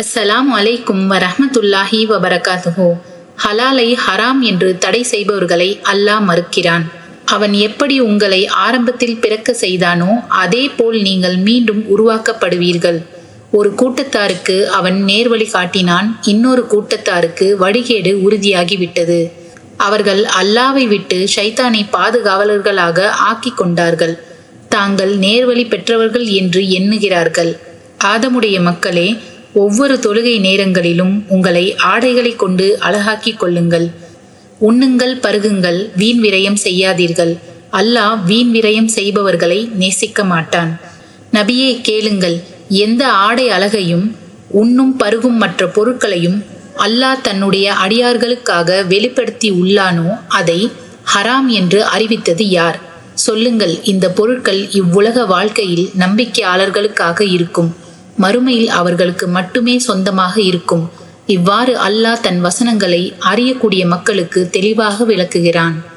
அஸ்ஸலாமு அலைக்கும் வரஹ்மத்துல்லாஹி வபரகாத்துஹு. ஹலாலை ஹராம் என்று தடை செய்பவர்களை அல்லாஹ் மறுக்கிறான். அவன் எப்படி உங்களை ஆரம்பத்தில் பிறக்க செய்தானோ அதே போல் நீங்கள் மீண்டும் உருவாக்கப்படுவீர்கள். ஒரு கூட்டத்தாருக்கு அவன் நேர்வழி காட்டினான் இன்னொரு கூட்டத்தாருக்கு வழிகேடு உறுதியாகிவிட்டது. அவர்கள் அல்லாவை விட்டு ஷைத்தானை பாதுகாவலர்களாக ஆக்கி கொண்டார்கள். தாங்கள் நேர்வழி பெற்றவர்கள் என்று எண்ணுகிறார்கள். ஆதமுடைய மக்களே ஒவ்வொரு தொழுகை நேரங்களிலும் உங்களை ஆடைகளை கொண்டு அழகாக்கிக் கொள்ளுங்கள். உண்ணுங்கள் பருகுங்கள் வீண் விரயம் செய்யாதீர்கள். அல்லாஹ் வீண் விரயம் செய்பவர்களை நேசிக்க மாட்டான். நபியே கேளுங்கள். எந்த ஆடை அழகையும் உண்ணும் பருகும் மற்ற பொருட்களையும் அல்லாஹ் தன்னுடைய அடியார்களுக்காக வெளிப்படுத்தி உள்ளானோ அதை ஹராம் என்று அறிவித்தது யார்? சொல்லுங்கள் இந்த பொருட்கள் இவ்வுலக வாழ்க்கையில் நம்பிக்கையாளர்களுக்காக இருக்கும். மறுமையில் அவர்களுக்கு மட்டுமே சொந்தமாக இருக்கும். இவ்வாறு அல்லாஹ் தன் வசனங்களை அறியக்கூடிய மக்களுக்கு தெளிவாக விளக்குகிறான்.